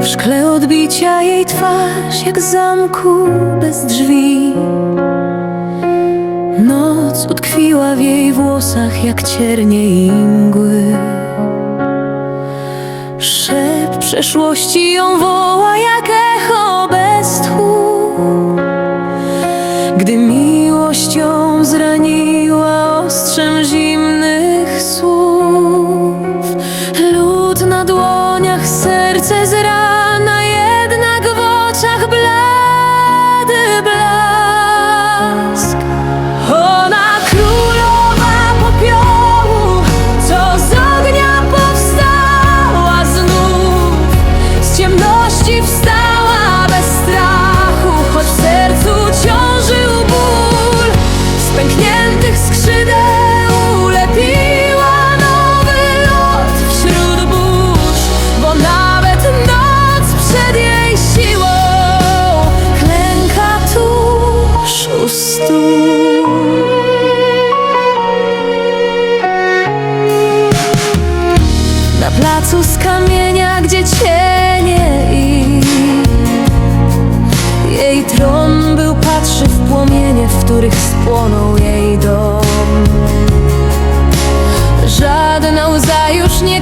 W szkle odbicia jej twarz jak zamku bez drzwi. Noc utkwiła w jej włosach jak ciernie i mgły Szep przeszłości ją woła placu z kamienia, gdzie cienie i jej tron był patrzy w płomienie, w których spłonął jej dom. Żadna łza już nie